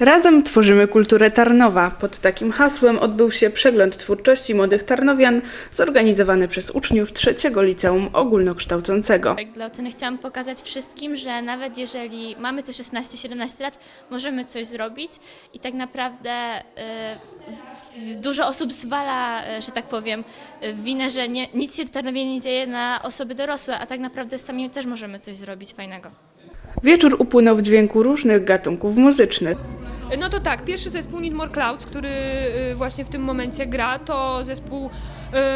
Razem tworzymy kulturę Tarnowa. Pod takim hasłem odbył się przegląd twórczości młodych Tarnowian zorganizowany przez uczniów trzeciego liceum ogólnokształcącego. Tak, Dla oceny chciałam pokazać wszystkim, że nawet jeżeli mamy te 16-17 lat, możemy coś zrobić i tak naprawdę y, dużo osób zwala, y, że tak powiem, y, winę, że nie, nic się w Tarnowie nie dzieje na osoby dorosłe, a tak naprawdę sami też możemy coś zrobić fajnego. Wieczór upłynął w dźwięku różnych gatunków muzycznych. No to tak, pierwszy zespół Need More Clouds, który y, właśnie w tym momencie gra, to zespół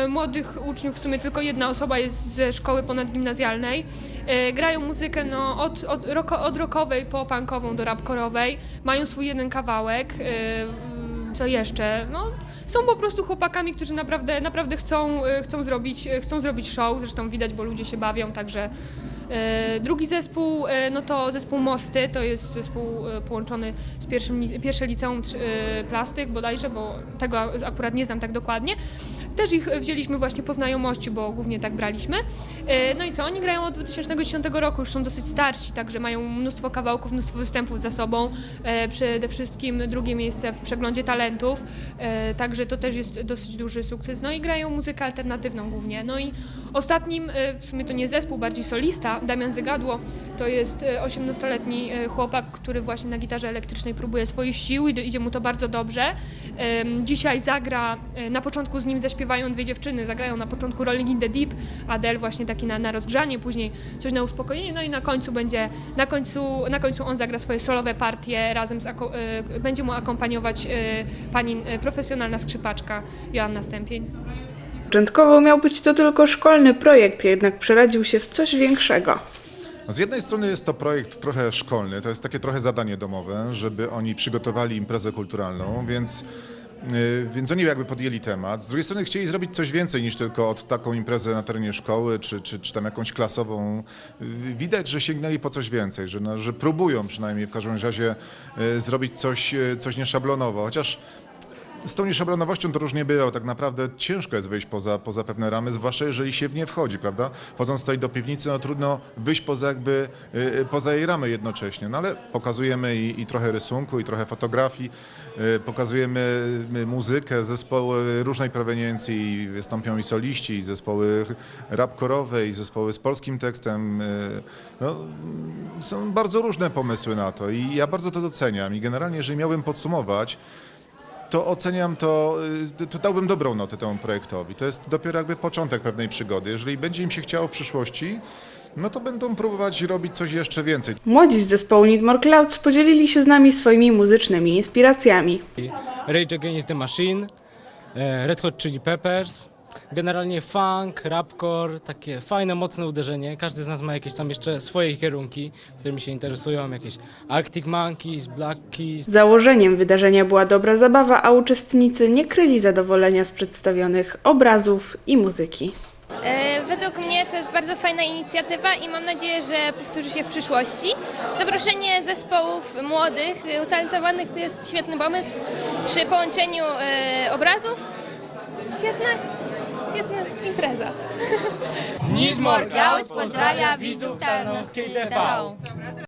y, młodych uczniów, w sumie tylko jedna osoba jest ze szkoły ponadgimnazjalnej. Y, Grają muzykę no, od, od, roko, od rockowej po punkową do rapkorowej, mają swój jeden kawałek. Co jeszcze? No, są po prostu chłopakami, którzy naprawdę, naprawdę chcą, chcą, zrobić, chcą zrobić show, zresztą widać, bo ludzie się bawią, także Drugi zespół e, no to zespół Mosty, to jest zespół e, połączony z pierwszym, pierwsze liceum e, plastyk bodajże, bo tego akurat nie znam tak dokładnie. Też ich wzięliśmy właśnie po znajomości, bo głównie tak braliśmy. E, No i co, oni grają od 2010 roku, już są dosyć starsi, także mają mnóstwo kawałków, mnóstwo występów za sobą. E, Przede wszystkim drugie miejsce w przeglądzie talentów, e, także to też jest dosyć duży sukces. No i grają muzykę alternatywną głównie. No i ostatnim, e, w sumie to nie zespół, bardziej solista, Damian Zygadło, to jest e, 18-letni e, chłopak, który właśnie na gitarze elektrycznej próbuje swoich sił i idzie mu to bardzo dobrze. Dzisiaj zagra, e, na początku z nim zaśpiewają dwie dziewczyny, zagrają na początku Rolling in the Deep, Adele właśnie taki na, na rozgrzanie, później coś na uspokojenie, no i na końcu będzie, na końcu, na końcu on zagra swoje solowe partie, razem z, e, będzie mu akompaniować e, pani e, profesjonalna skrzypaczka Joanna Stępień. Początkowo miał być to tylko szkolny projekt, jednak przerodził się w coś większego. Z jednej strony jest to projekt trochę szkolny, to jest takie trochę zadanie domowe, żeby oni przygotowali imprezę kulturalną, więc, yy, więc oni jakby podjęli temat. Z drugiej strony chcieli zrobić coś więcej niż tylko od taką imprezę na terenie szkoły, czy, czy, czy tam jakąś klasową. Widać, że sięgnęli po coś więcej, że, no, że próbują przynajmniej w każdym razie yy, zrobić coś, yy, coś nieszablonowo, chociaż z tą nieszablonowością to różnie bywa, tak naprawdę ciężko jest wyjść poza, poza pewne ramy, zwłaszcza jeżeli się w nie wchodzi, prawda? Wchodząc tutaj do piwnicy, no trudno wyjść poza jakby, y, y, poza jej ramy jednocześnie, no ale pokazujemy i, i trochę rysunku, i trochę fotografii, y, pokazujemy y, muzykę, zespoły różnej proweniencji, wystąpią i soliści, i zespoły rapkorowe, i zespoły z polskim tekstem, y, no, są bardzo różne pomysły na to i ja bardzo to doceniam. I generalnie, jeżeli miałbym podsumować, to oceniam to, y, to dałbym dobrą notę temu projektowi. To jest dopiero jakby początek pewnej przygody. Jeżeli będzie im się chciało w przyszłości, no to będą próbować robić coś jeszcze więcej. Młodzi z zespołu Need More Clouds podzielili się z nami swoimi muzycznymi inspiracjami. Rage Against the Machine, e, Red Hot Chili Peppers, generalnie funk, rapcore, takie fajne, mocne uderzenie. Każdy z nas ma jakieś tam jeszcze swoje kierunki, którymi się interesują, jakieś Arctic Monkeys, Black Keys, Założeniem wydarzenia była dobra zabawa, a uczestnicy nie kryli zadowolenia z przedstawionych obrazów i muzyki. E, Według mnie to jest bardzo fajna inicjatywa i mam nadzieję, że powtórzy się w przyszłości. Zaproszenie zespołów młodych, e, utalentowanych to jest świetny pomysł przy połączeniu e, obrazów. Świetna, świetna impreza. More Clouds pozdrawia widzów Tarnowskiej TV.